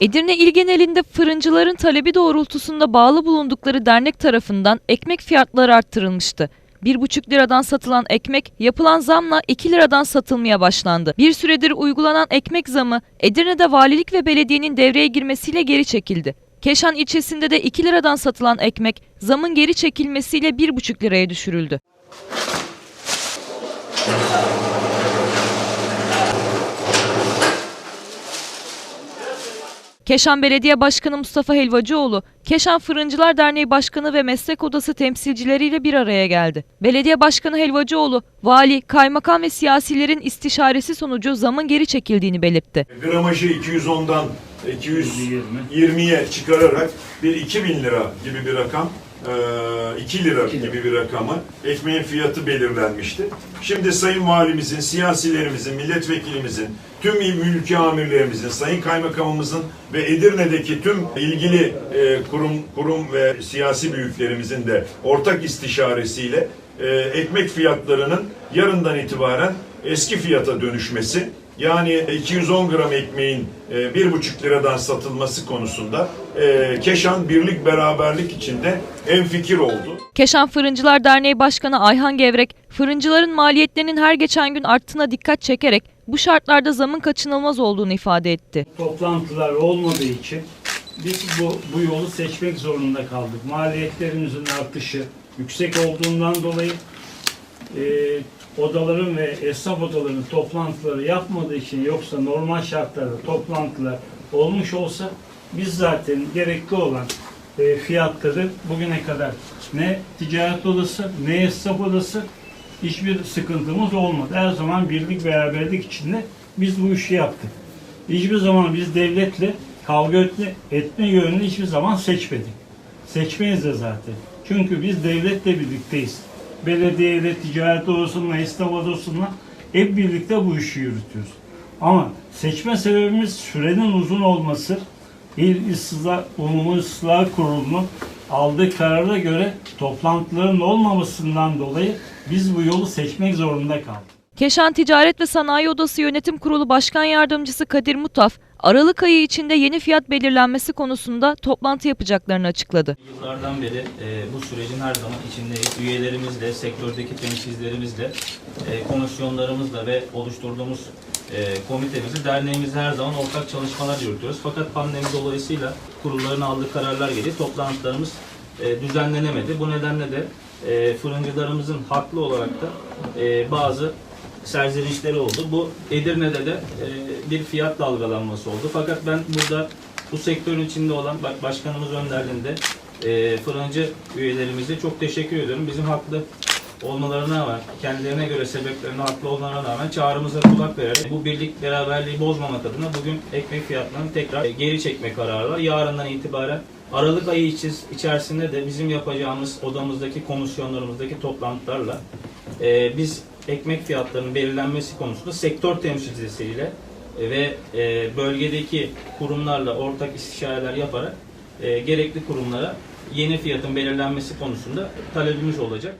Edirne il genelinde fırıncıların talebi doğrultusunda bağlı bulundukları dernek tarafından ekmek fiyatları arttırılmıştı. 1,5 liradan satılan ekmek yapılan zamla 2 liradan satılmaya başlandı. Bir süredir uygulanan ekmek zamı Edirne'de valilik ve belediyenin devreye girmesiyle geri çekildi. Keşan ilçesinde de 2 liradan satılan ekmek zamın geri çekilmesiyle 1,5 liraya düşürüldü. Keşan Belediye Başkanı Mustafa Helvacıoğlu, Keşan Fırıncılar Derneği Başkanı ve Meslek Odası temsilcileriyle bir araya geldi. Belediye Başkanı Helvacıoğlu, vali, kaymakam ve siyasilerin istişaresi sonucu zamın geri çekildiğini belirtti. Gramajı 210'dan 220'ye çıkararak bir 2000 lira gibi bir rakam, 2 lira gibi bir rakamı ekmeğin fiyatı belirlenmişti. Şimdi Sayın Valimizin, siyasilerimizin, milletvekilimizin, tüm mülki amirlerimizin, Sayın Kaymakamımızın ve Edirne'deki tüm ilgili e, kurum kurum ve siyasi büyüklerimizin de ortak istişaresiyle e, ekmek fiyatlarının yarından itibaren eski fiyata dönüşmesi yani 210 gram ekmeğin e, 1,5 liradan satılması konusunda e, Keşan birlik beraberlik içinde en fikir oldu. Keşan Fırıncılar Derneği Başkanı Ayhan Gevrek, fırıncıların maliyetlerinin her geçen gün arttığına dikkat çekerek bu şartlarda zamın kaçınılmaz olduğunu ifade etti. toplantılar olmadığı için biz bu, bu yolu seçmek zorunda kaldık. Maliyetlerimizin artışı yüksek olduğundan dolayı e, odaların ve esnaf odalarının toplantıları yapmadığı için yoksa normal şartlarda toplantılar olmuş olsa biz zaten gerekli olan e, fiyatları bugüne kadar ne ticaret odası ne esnaf odası hiçbir sıkıntımız olmadı. Her zaman birlik beraberlik içinde biz bu işi yaptık. Hiçbir zaman biz devletle kavga etme, etme yönünü hiçbir zaman seçmedik. Seçmeyiz de zaten. Çünkü biz devletle birlikteyiz. Belediyeyle, ticaret odasıyla, esnaf odasıyla hep birlikte bu işi yürütüyoruz. Ama seçme sebebimiz sürenin uzun olması. İl İslah, Umumi Islah Kurulu'nun aldığı karara göre toplantıların olmamasından dolayı biz bu yolu seçmek zorunda kaldık. Keşan Ticaret ve Sanayi Odası Yönetim Kurulu Başkan Yardımcısı Kadir Mutaf, Aralık ayı içinde yeni fiyat belirlenmesi konusunda toplantı yapacaklarını açıkladı. Yıllardan beri e, bu sürecin her zaman içindeyiz. Üyelerimizle, sektördeki temsilcilerimizle, e, komisyonlarımızla ve oluşturduğumuz e, komitemizle, derneğimizle her zaman ortak çalışmalar yürütüyoruz. Fakat pandemi dolayısıyla kurulların aldığı kararlar gereği toplantılarımız e, düzenlenemedi. Bu nedenle de e, fırıncılarımızın haklı olarak da e, bazı serzenişleri oldu. Bu Edirne'de de e, bir fiyat dalgalanması oldu. Fakat ben burada bu sektörün içinde olan bak başkanımız önderliğinde e, fırıncı üyelerimize çok teşekkür ediyorum. Bizim haklı olmalarına rağmen, kendilerine göre sebeplerine haklı olmalarına rağmen çağrımıza kulak vererek bu birlik beraberliği bozmamak adına bugün ekmek fiyatlarını tekrar geri çekme kararı var. Yarından itibaren Aralık ayı içerisinde de bizim yapacağımız odamızdaki komisyonlarımızdaki toplantılarla e, biz ekmek fiyatlarının belirlenmesi konusunda sektör temsilcisiyle e, ve e, bölgedeki kurumlarla ortak istişareler yaparak e, gerekli kurumlara yeni fiyatın belirlenmesi konusunda talebimiz olacak.